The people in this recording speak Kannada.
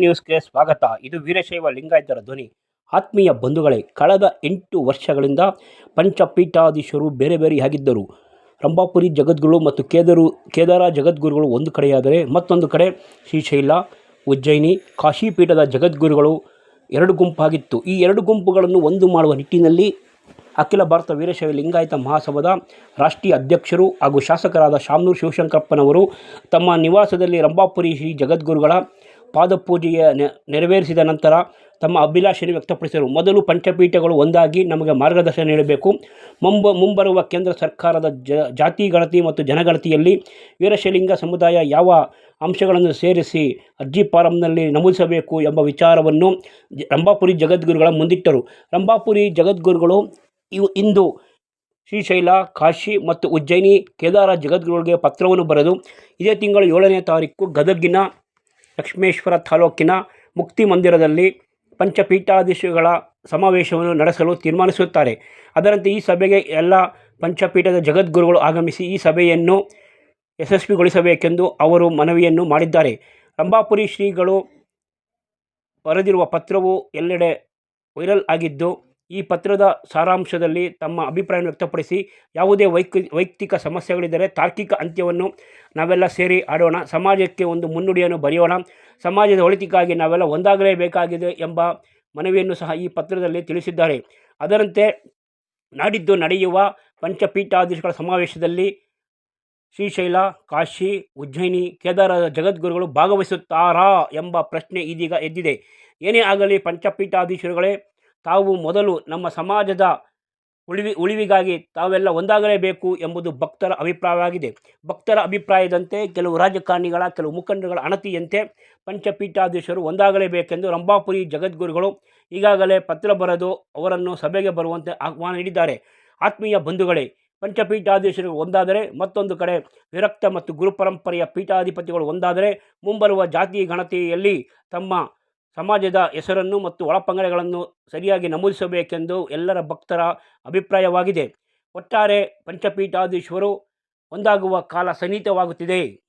ನ್ಯೂಸ್ಗೆ ಸ್ವಾಗತ. ಇದು ವೀರಶೈವ ಲಿಂಗಾಯತರ ಧ್ವನಿ. ಆತ್ಮೀಯ ಬಂಧುಗಳೇ, ಕಳೆದ ಎಂಟು ವರ್ಷಗಳಿಂದ ಪಂಚಪೀಠಾಧೀಶರು ಬೇರೆ ಬೇರೆಯಾಗಿದ್ದರು ರಂಭಾಪುರಿ ಜಗದ್ಗುರು ಮತ್ತು ಕೇದರು, ಕೇದಾರ ಜಗದ್ಗುರುಗಳು ಒಂದು ಕಡೆಯಾದರೆ ಮತ್ತೊಂದು ಕಡೆ ಶ್ರೀಶೈಲ, ಉಜ್ಜಯಿನಿ ಕಾಶಿ ಪೀಠದ ಜಗದ್ಗುರುಗಳು ಎರಡು ಗುಂಪಾಗಿತ್ತು. ಈ ಎರಡು ಗುಂಪುಗಳನ್ನು ಒಂದು ಮಾಡುವ ನಿಟ್ಟಿನಲ್ಲಿ ಅಖಿಲ ಭಾರತ ವೀರಶೈವ ಲಿಂಗಾಯತ ಮಹಾಸಭಾದ ರಾಷ್ಟ್ರೀಯ ಅಧ್ಯಕ್ಷರು ಹಾಗೂ ಶಾಸಕರಾದ ಶಾಮನೂರು ಶಿವಶಂಕರಪ್ಪನವರು ತಮ್ಮ ನಿವಾಸದಲ್ಲಿ ರಂಭಾಪುರಿ ಶ್ರೀ ಜಗದ್ಗುರುಗಳ ಪಾದಪೂಜೆಯ ನೆರವೇರಿಸಿದ ನಂತರ ತಮ್ಮ ಅಭಿಲಾಷೆಯನ್ನು ವ್ಯಕ್ತಪಡಿಸಿದರು. ಮೊದಲು ಪಂಚಪೀಠಗಳು ಒಂದಾಗಿ ನಮಗೆ ಮಾರ್ಗದರ್ಶನ ನೀಡಬೇಕು. ಮುಂಬ, ಮುಂಬರುವ ಕೇಂದ್ರ ಸರ್ಕಾರದ ಜ, ಜಾತಿ ಗಣತಿ ಮತ್ತು ಜನಗಣತಿಯಲ್ಲಿ ವೀರಶೈಲಿಂಗ ಸಮುದಾಯ ಯಾವ ಅಂಶಗಳನ್ನು ಸೇರಿಸಿ ಅರ್ಜಿ ಫಾರಂನಲ್ಲಿ ನಮೂದಿಸಬೇಕು ಎಂಬ ವಿಚಾರವನ್ನು ರಂಭಾಪುರಿ ಜಗದ್ಗುರುಗಳ ಮುಂದಿಟ್ಟರು. ರಂಭಾಪುರಿ ಜಗದ್ಗುರುಗಳು ಇವು ಇಂದು ಶ್ರೀಶೈಲ, ಕಾಶಿ ಮತ್ತು ಉಜ್ಜಯಿನಿ ಕೇದಾರ ಜಗದ್ಗುರುಗಳಿಗೆ ಪತ್ರವನ್ನು ಬರೆದು ಇದೇ ತಿಂಗಳು ಏಳನೇ ತಾರೀಕು ಗದಗಿನ ಲಕ್ಷ್ಮೇಶ್ವರ ತಾಲೂಕಿನ ಮುಕ್ತಿ ಮಂದಿರದಲ್ಲಿ ಪಂಚಪೀಠಾಧೀಶಗಳ ಸಮಾವೇಶವನ್ನು ನಡೆಸಲು ತೀರ್ಮಾನಿಸುತ್ತಾರೆ. ಅದರಂತೆ ಈ ಸಭೆಗೆ ಎಲ್ಲ ಪಂಚಪೀಠದ ಜಗದ್ಗುರುಗಳು ಆಗಮಿಸಿ ಈ ಸಭೆಯನ್ನು ಯಶಸ್ವಿಗೊಳಿಸಬೇಕೆಂದು ಅವರು ಮನವಿಯನ್ನು ಮಾಡಿದ್ದಾರೆ. ರಂಭಾಪುರಿ ಶ್ರೀಗಳು ಬರೆದಿರುವ ಪತ್ರವು ಎಲ್ಲೆಡೆ ವೈರಲ್ ಆಗಿದ್ದು ಈ ಪತ್ರದ ಸಾರಾಂಶದಲ್ಲಿ ತಮ್ಮ ಅಭಿಪ್ರಾಯ ವ್ಯಕ್ತಪಡಿಸಿ, ಯಾವುದೇ ವೈಕ್, ವೈಯಕ್ತಿಕ ಸಮಸ್ಯೆಗಳಿದ್ದರೆ ತಾರ್ಕಿಕ ಅಂತ್ಯವನ್ನು ನಾವೆಲ್ಲ ಸೇರಿ ಆಡೋಣ. ಸಮಾಜಕ್ಕೆ ಒಂದು ಮುನ್ನುಡಿಯನ್ನು ಬರೆಯೋಣ. ಸಮಾಜದ ಒಳಿತಿಗಾಗಿ ನಾವೆಲ್ಲ ಒಂದಾಗಲೇಬೇಕಾಗಿದೆ ಎಂಬ ಮನವಿಯನ್ನು ಸಹ ಈ ಪತ್ರದಲ್ಲಿ ತಿಳಿಸಿದ್ದಾರೆ. ಅದರಂತೆ ನಾಡಿದ್ದು ನಡೆಯುವ ಪಂಚಪೀಠಾಧೀಶಗಳ ಸಮಾವೇಶದಲ್ಲಿ ಶ್ರೀಶೈಲ ಕಾಶಿ, ಉಜ್ಜಯಿನಿ ಕೇದಾರ ಜಗದ್ಗುರುಗಳು ಭಾಗವಹಿಸುತ್ತಾರಾ ಎಂಬ ಪ್ರಶ್ನೆ ಇದೀಗ ಎದ್ದಿದೆ. ಏನೇ ಆಗಲಿ ಪಂಚಪೀಠಾಧೀಶರುಗಳೇ ತಾವು ಮೊದಲು ನಮ್ಮ ಸಮಾಜದ ಉಳಿವಿ, ಉಳಿವಿಗಾಗಿ ತಾವೆಲ್ಲ ಒಂದಾಗಲೇಬೇಕು ಎಂಬುದು ಭಕ್ತರ ಅಭಿಪ್ರಾಯವಾಗಿದೆ. ಭಕ್ತರ ಅಭಿಪ್ರಾಯದಂತೆ ಕೆಲವು ರಾಜಕಾರಣಿಗಳ, ಕೆಲವು ಮುಖಂಡಗಳ ಅಣತಿಯಂತೆ ಪಂಚಪೀಠಾಧೀಶರು ಒಂದಾಗಲೇಬೇಕೆಂದು ರಂಭಾಪುರಿ ಜಗದ್ಗುರುಗಳು ಈಗಾಗಲೇ ಪತ್ರ ಬರೆದು ಅವರನ್ನು ಸಭೆಗೆ ಬರುವಂತೆ ಆಹ್ವಾನ ನೀಡಿದ್ದಾರೆ. ಆತ್ಮೀಯ ಬಂಧುಗಳೇ, ಪಂಚಪೀಠಾಧೀಶರು ಒಂದಾದರೆ ಮತ್ತೊಂದು ಕಡೆ ವಿರಕ್ತ ಮತ್ತು ಗುರುಪರಂಪರೆಯ ಪೀಠಾಧಿಪತಿಗಳು ಒಂದಾದರೆ ಮುಂಬರುವ ಜಾತಿ ಗಣತಿಯಲ್ಲಿ ತಮ್ಮ ಸಮಾಜದ ಹೆಸರನ್ನು ಮತ್ತು ಒಳಪಂಗಡಗಳನ್ನು ಸರಿಯಾಗಿ ನಮೂದಿಸಬೇಕೆಂದು ಎಲ್ಲರ ಭಕ್ತರ ಅಭಿಪ್ರಾಯವಾಗಿದೆ. ಒಟ್ಟಾರೆ ಪಂಚಪೀಠಾಧೀಶ್ವರು ಒಂದಾಗುವ ಕಾಲ ಸನ್ನಿಹಿತವಾಗುತ್ತಿದೆ